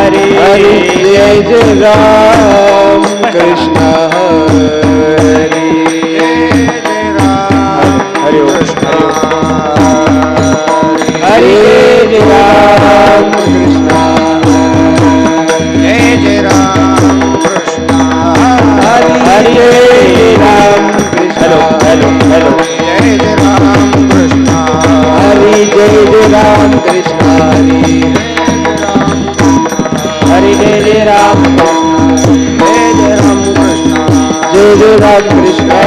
Hare Jai Ram Krishna Ram Krishna,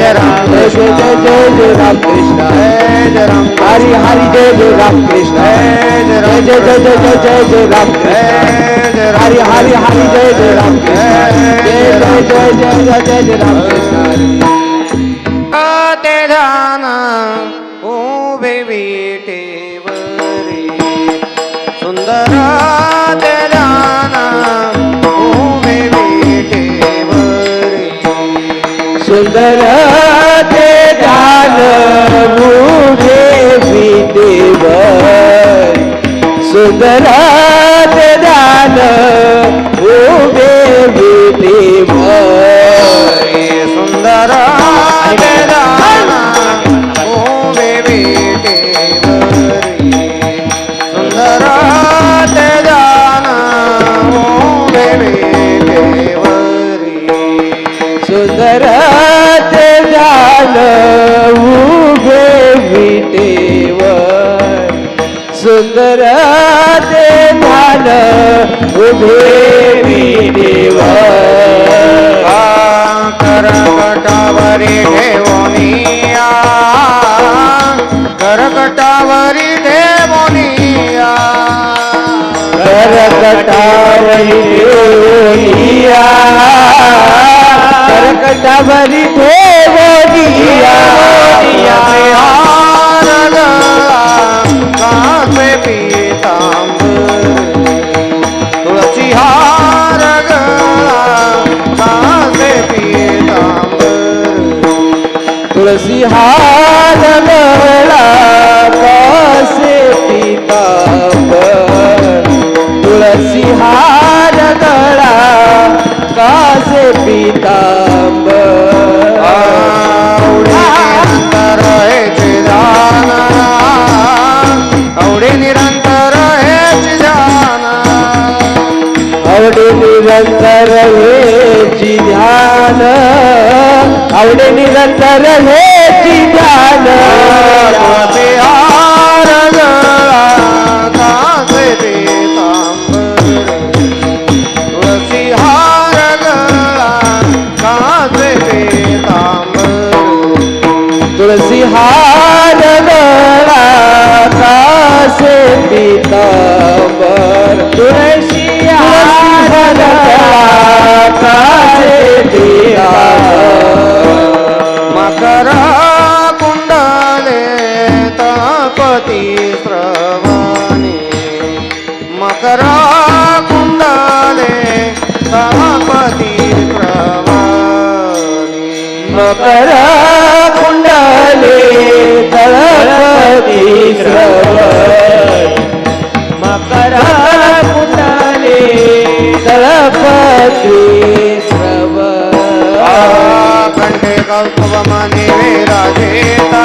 Jai Ram Krishna, Jai Jai Jai Ram Krishna, Ram Hari Hari Jai Jai Ram Krishna, Jai Jai Ram Krishna, Hari Hari Hari Jai Jai Ram Krishna, Jai Ram Krishna. सुंदर ते दान मुझे भी देव सुंदर ते भूदेव सुन्दरा जाल भूदेव सुंदर ते ध्यान उभे विटेवर करकटावरी ठेवनिया करकटावरी ठेवनिया करकटावरी ठेवनिया करकटावरी ठेवनिया से पीतांबर तुलसी हार गला से पीतांबर हार आवडे निरंतर हे ज्ञान करा कुंडाले तळपती मकरा कुंडाले तळपती श्रव कंठे कौस्तुभमाने विराजेता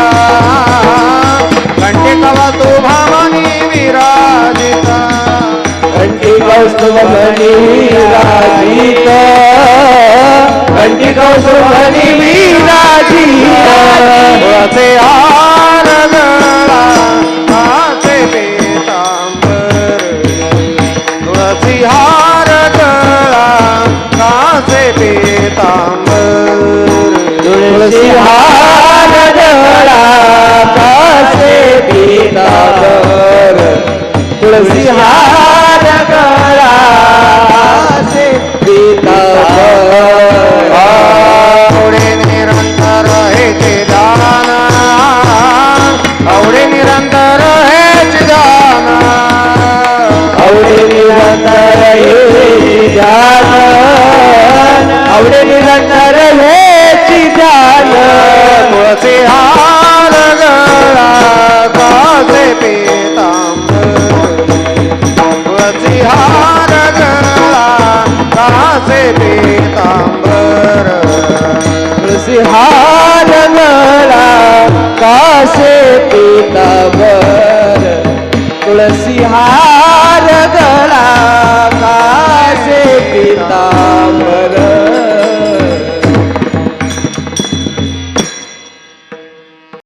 कंठे कवतुभामाने विराजेता कंठे कौस्तुभमने विराजिता कंठी कौशोभनी मीनाची असे आनंद माझे पीतांबर। तुळसी हार माझे पीतांबर। तुळसी हार आवडे निरंतर हे जाल तुळसी हार गळा कासे पीतांबर तुळसी हार गळा कासे पीतांबर तुळसी हार गळा कासे पीतांबर तुळसी हार गळा का